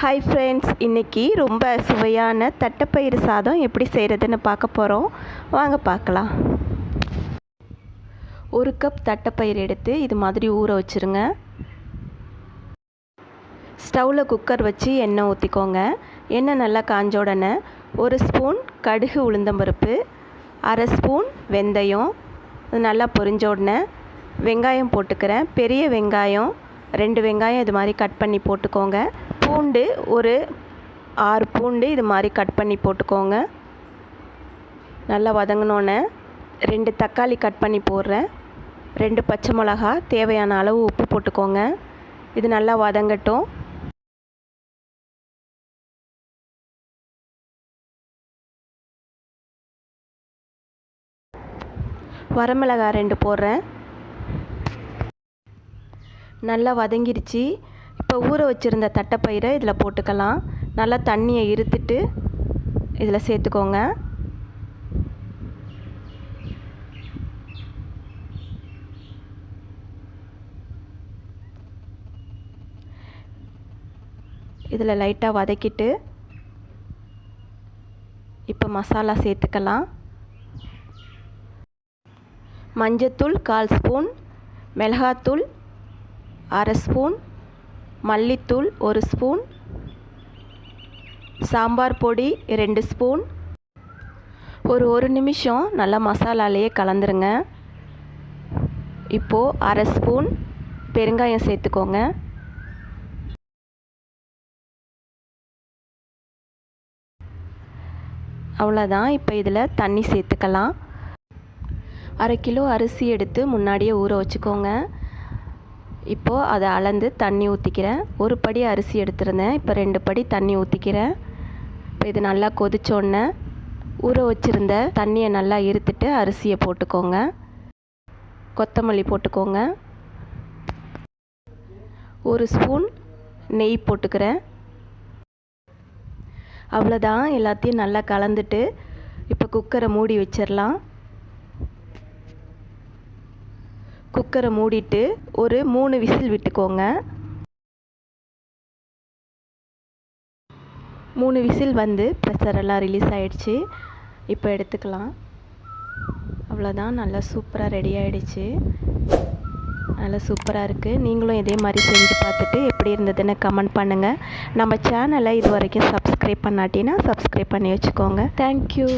Hi friends இன்றைக்கி ரொம்ப சுவையான தட்டைப்பயிறு சாதம் எப்படி செய்கிறதுன்னு பார்க்க போகிறோம் வாங்க பார்க்கலாம். ஒரு கப் தட்டைப்பயிறு எடுத்து இது மாதிரி ஊற வச்சுருங்க. ஸ்டவ்வில் குக்கர் வச்சு எண்ணெய் ஊற்றிக்கோங்க எண்ணெய் நல்லா காஞ்ச உடனே ஒரு ஸ்பூன் கடுகு உளுந்தம்பருப்பு அரை ஸ்பூன் வெந்தயம். நல்லா பொரிஞ்ச உடனே வெங்காயம் போட்டுக்கிறேன். பெரிய வெங்காயம் ரெண்டு வெங்காயம் இது மாதிரி கட் பண்ணி போட்டுக்கோங்க. பூண்டு ஒரு ஆறு பூண்டு இது மாதிரி கட் பண்ணி போட்டுக்கோங்க. நல்லா வதங்கினோன்னே ரெண்டு தக்காளி கட் பண்ணி போடுறேன். ரெண்டு பச்சை மிளகா தேவையான அளவு உப்பு போட்டுக்கோங்க. இது நல்லா வதங்கட்டும். வரமிளகா ரெண்டு போடுறேன். நல்லா வதங்கிருச்சு. இப்போ ஊற வச்சுருந்த தட்டைப்பயிரை இதில் போட்டுக்கலாம். நல்லா தண்ணியை இருத்துட்டு இதில் சேர்த்துக்கோங்க. இதில் லைட்டாக வதக்கிட்டு இப்போ மசாலா சேர்த்துக்கலாம். மஞ்சத்தூள் கால் ஸ்பூன் மிளகாத்தூள் அரை ஸ்பூன் மல்லித்தூள் ஒரு ஸ்பூன். சாம்பார் பொடி ரெண்டு ஸ்பூன். ஒரு ஒரு நிமிஷம் நல்லா மசாலாலேயே கலந்துருங்க. இப்போது அரை ஸ்பூன் பெருங்காயம் சேர்த்துக்கோங்க. அவ்வளோதான் இப்போ இதில் தண்ணி சேர்த்துக்கலாம். அரை கிலோ அரிசி எடுத்து முன்னாடியே ஊற வச்சுக்கோங்க. இப்போது அதை அளந்து தண்ணி ஊற்றிக்கிறேன் ஒரு படி அரிசி எடுத்திருந்தேன். இப்போ ரெண்டு படி தண்ணி ஊற்றிக்கிறேன் இப்போ இது நல்லா கொதிச்சோடனே ஊற வச்சுருந்த தண்ணியை நல்லா இருத்துட்டு அரிசியை போட்டுக்கோங்க. கொத்தமல்லி போட்டுக்கோங்க. ஒரு ஸ்பூன் நெய் போட்டுக்கிறேன். அவ்வளோதான் எல்லாத்தையும் நல்லா கலந்துட்டு இப்போ குக்கரை மூடி வச்சிடலாம். குக்கரை மூடிட்டு ஒரு மூணு விசில் விட்டுக்கோங்க. மூணு விசில் வந்து ப்ரெஷர் எல்லாம் ரிலீஸ் ஆகிடுச்சு இப்போ எடுத்துக்கலாம். அவ்வளோதான் நல்லா சூப்பராக ரெடி ஆகிடுச்சு நல்லா சூப்பராக இருக்குது நீங்களும் இதே மாதிரி செஞ்சு பார்த்துட்டு எப்படி இருந்ததுன்னு கமெண்ட் பண்ணுங்கள் நம்ம சேனலை இது வரைக்கும் சப்ஸ்கிரைப் பண்ணாட்டினா சப்ஸ்கிரைப் பண்ணி வச்சுக்கோங்க. தேங்க்யூ